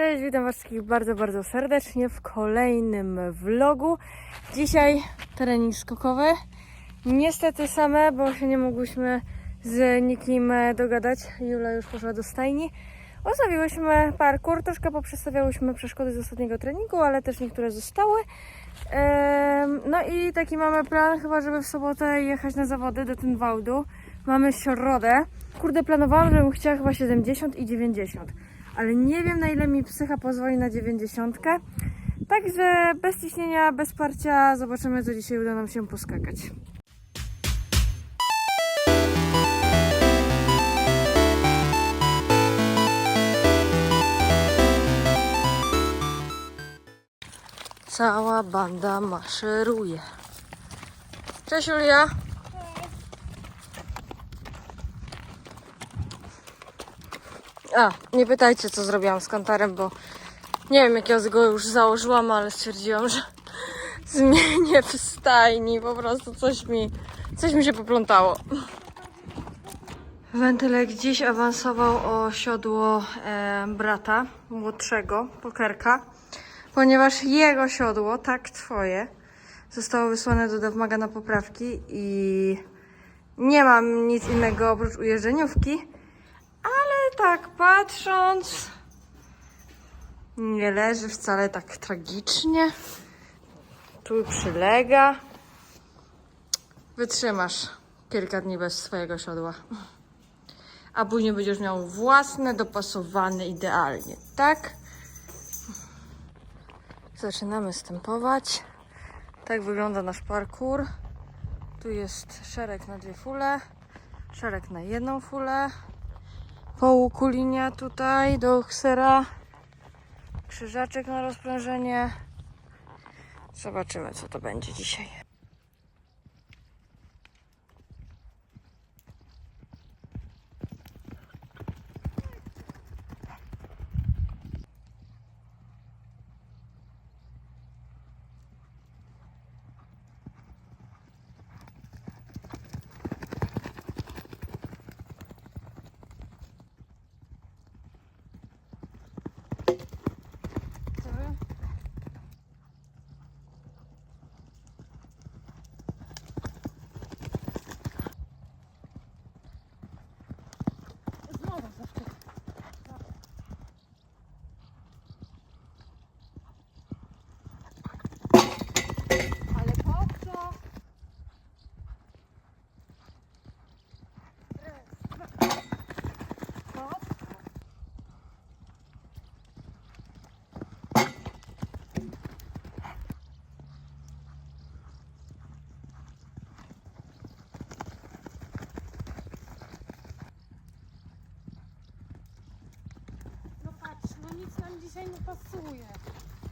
Cześć, witam Was wszystkich bardzo, bardzo serdecznie w kolejnym vlogu. Dzisiaj trening skokowy. Niestety same, bo się nie mogłyśmy z nikim dogadać. Jula już poszła do stajni. Ustawiłyśmy parkour, troszkę poprzestawiałyśmy przeszkody z ostatniego treningu, ale też niektóre zostały. No i taki mamy plan, chyba żeby w sobotę jechać na zawody do Tynwałdu. Mamy środę. Kurde, planowałam, żebym chciała chyba 70 i 90, ale nie wiem na ile mi psycha pozwoli na 90. Także bez ciśnienia, bez parcia, zobaczymy co dzisiaj uda nam się poskakać. Cała banda maszeruje. Cześć Julia. A, nie pytajcie co zrobiłam z kantarem, bo nie wiem jakiego go już założyłam, ale stwierdziłam, że zmienię w stajni. Po prostu coś mi, coś mi się poplątało. Wentylek dziś awansował o siodło e, brata młodszego, pokerka, ponieważ jego siodło, tak twoje, zostało wysłane do Dawmaga na poprawki i nie mam nic innego oprócz ujeżdżeniówki, tak patrząc, nie leży wcale tak tragicznie. Tu przylega. Wytrzymasz kilka dni bez swojego siodła. A później będziesz miał własne, dopasowane idealnie, tak? Zaczynamy stępować. Tak wygląda nasz parkour. Tu jest szereg na dwie fule, szereg na jedną fulę, po łuku linia tutaj do ksera, krzyżaczek na rozprężenie. Zobaczymy, co to będzie dzisiaj. Ale po co? No patrz, no nic nam dzisiaj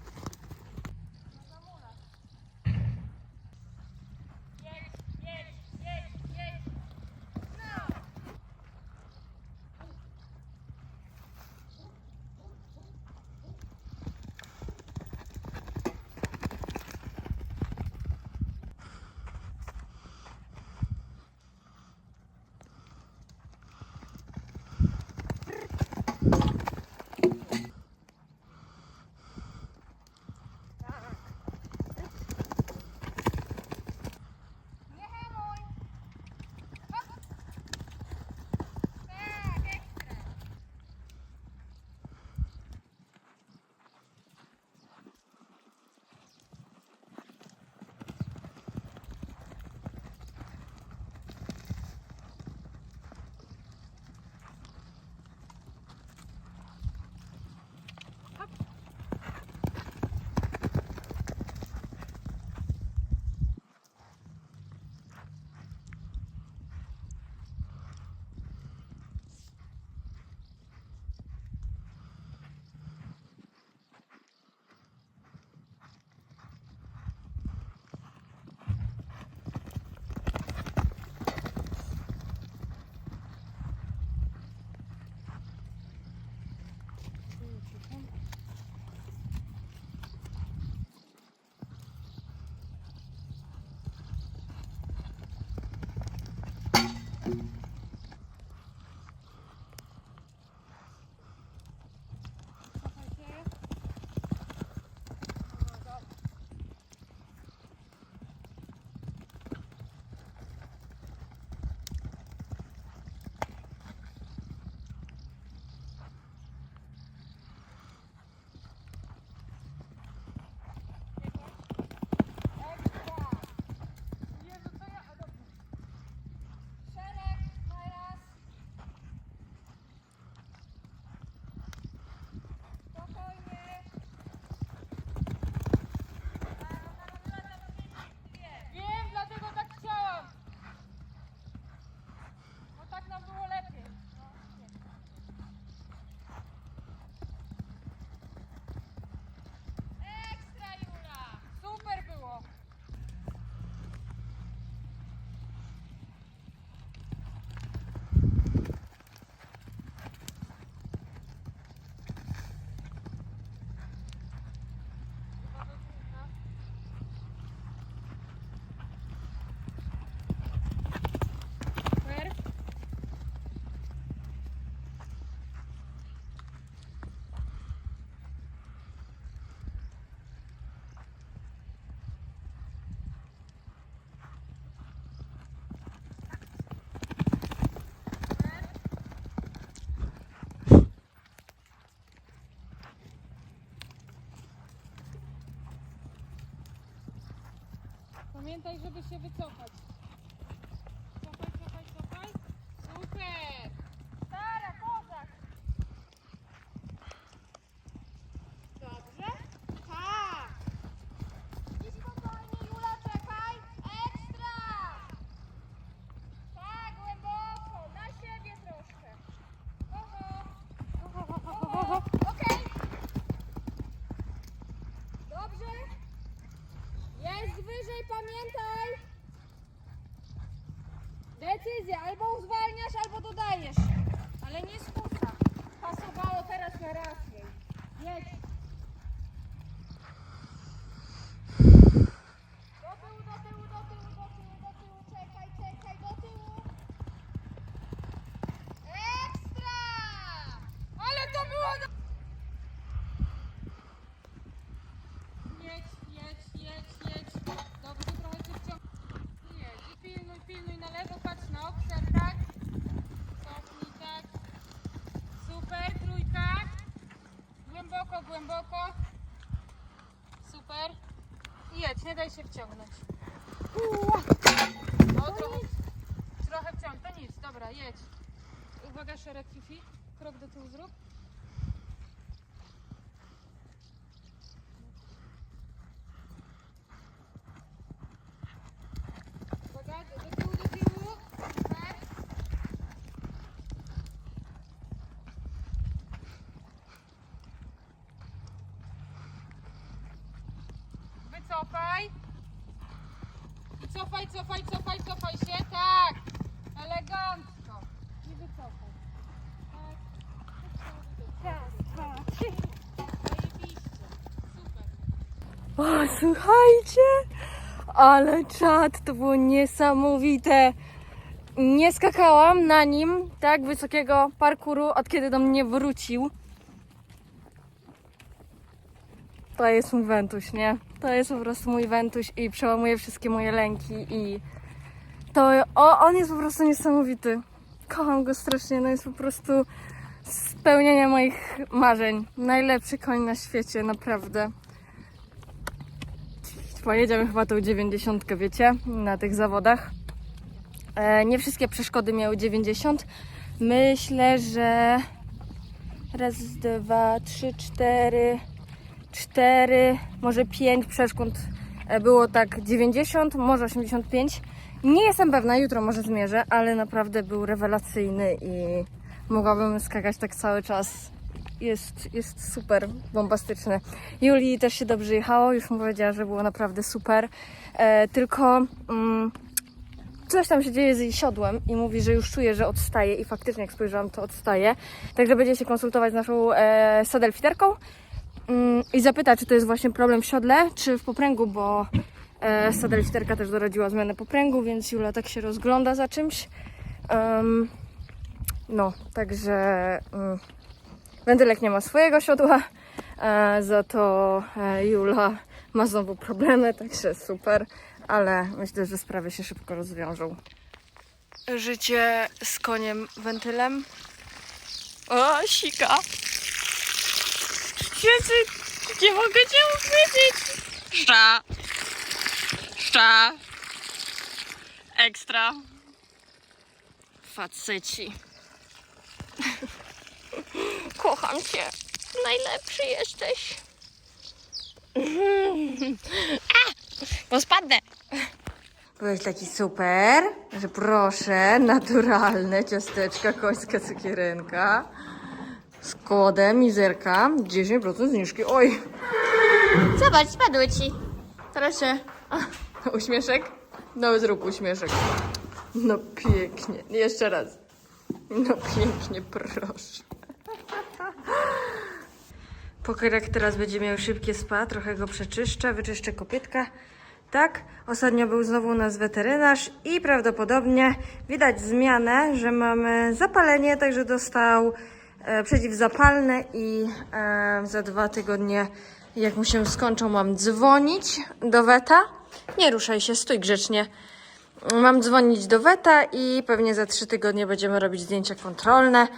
Pamiętaj, żeby się wycofać. Cofaj, cofaj, cofaj. Super! Stara, kozak! Dobrze? Tak! I spokojnie, Jula, czekaj! Ekstra! Tak, głęboko, na siebie troszkę. Oho. Oho. Okej. Dobrze? Jest wyżej, pamiętaj! Decyzja, albo zwalniasz, albo dodajesz. Ale nie spuca. Pasowało teraz na raz jej. Jedź. Do tyłu, do tyłu, do tyłu, do tyłu, do tyłu. Czekaj, czekaj, do tyłu. Ekstra! Ale to było... do- Jedź, jedź, jedź, jedź. Dobrze, trochę cię wciągnij. Jedź. I pilnuj, pilnuj na lewo, patrz na obszar, tak? Cofnij, tak. Super, trójka. Głęboko, głęboko. Super. Jedź, nie daj się wciągnąć. No, trochę, trochę wciągnąć, to nic, dobra, jedź. Uwaga, szereg Fifi. Krok do tyłu zrób. Uwaga, do tyłu, do tyłu. Super. Wycofaj. I cofaj, cofaj, cofaj, cofaj się. Tak. Elegancko. I wycofaj. Raz, dwa. Super. O, słuchajcie! Ale czad, to było niesamowite. Nie skakałam na nim tak wysokiego parkuru, od kiedy do mnie wrócił. To jest wentuś, nie? To jest po prostu mój wentuś i przełamuje wszystkie moje lęki i to o, on jest po prostu niesamowity. Kocham go strasznie, no jest po prostu spełnienie moich marzeń. Najlepszy koń na świecie, naprawdę. Pojedziemy chyba tą 90, wiecie, na tych zawodach. E, nie wszystkie przeszkody miały 90. Myślę, że raz, dwa, trzy, cztery, cztery, może pięć przeszkód e, było tak 90, może 85. Nie jestem pewna, jutro może zmierzę, ale naprawdę był rewelacyjny i mogłabym skakać tak cały czas. Jest, jest super, bombastyczny. Julii też się dobrze jechało, już mu powiedziała, że było naprawdę super. E, tylko mm, coś tam się dzieje z jej siodłem i mówi, że już czuje, że odstaje i faktycznie jak spojrzałam, to odstaje. Także będzie się konsultować z naszą e, sadelfiterką i zapyta, czy to jest właśnie problem w siodle, czy w popręgu, bo e, sadelfiterka też doradziła zmianę popręgu, więc Jula tak się rozgląda za czymś. Em, no, także mm, wędylek nie ma swojego siodła, e, za to e, Jula ma znowu problemy, także super, ale myślę, że sprawy się szybko rozwiążą. Życie z koniem wentylem. O, sika! Jezu, nie mogę cię uchwycić! Szcza! Szcza! Ekstra! Faceci. Kocham cię. Najlepszy jesteś. A, bo spadnę. Byłeś taki super, że proszę, naturalne ciasteczka, końska cukierynka z kodem mizerka 10% zniżki. Oj, Zobacz, spadły ci. proszę. A, uśmieszek? No zrób uśmieszek. No pięknie. Jeszcze raz. No pięknie, proszę. Pokryk teraz będzie miał szybkie spa, trochę go przeczyszczę, wyczyszczę kopytka. Tak, ostatnio był znowu u nas weterynarz i prawdopodobnie widać zmianę, że mamy zapalenie, także dostał przeciwzapalne i e, za dwa tygodnie, jak mu się skończą, mam dzwonić do weta. Nie ruszaj się, stój grzecznie. Mam dzwonić do weta i pewnie za trzy tygodnie będziemy robić zdjęcia kontrolne.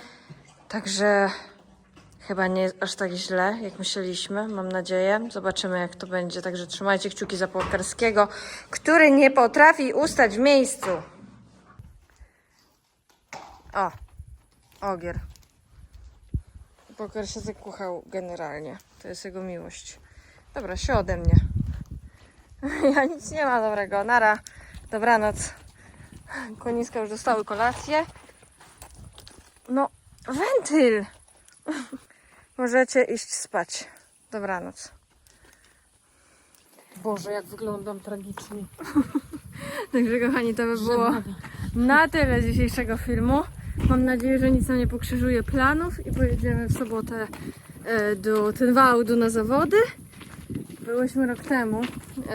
Także Chyba nie aż tak źle, jak myśleliśmy, mam nadzieję. Zobaczymy, jak to będzie. Także trzymajcie kciuki za Płakarskiego, który nie potrafi ustać w miejscu. O, ogier. Płakar się zakuchał generalnie. To jest jego miłość. Dobra, się ode mnie. Ja nic nie ma dobrego. Nara. Dobranoc. Koniska już dostały kolację. No, wentyl. Możecie iść spać. Dobranoc. Boże, jak wyglądam tragicznie. Także kochani, to by było na tyle dzisiejszego filmu. Mam nadzieję, że nic nam nie pokrzyżuje planów i pojedziemy w sobotę e, do Tenwałdu na zawody. Byłyśmy rok temu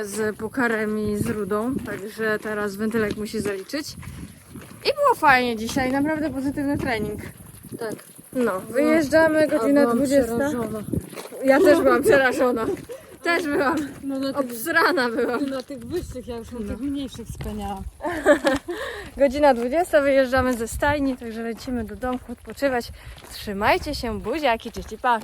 z Pukarem i z Rudą, także teraz wentylek musi zaliczyć. I było fajnie dzisiaj, naprawdę pozytywny trening. Tak. No, wyjeżdżamy, godzina 20. Ja też byłam przerażona. Też byłam. No na tych, Obsrana byłam. na tych wyższych, ja już na tych mniejszych speniałam. Godzina 20, wyjeżdżamy ze stajni, także lecimy do domku odpoczywać. Trzymajcie się, buziaki, cześć i pa!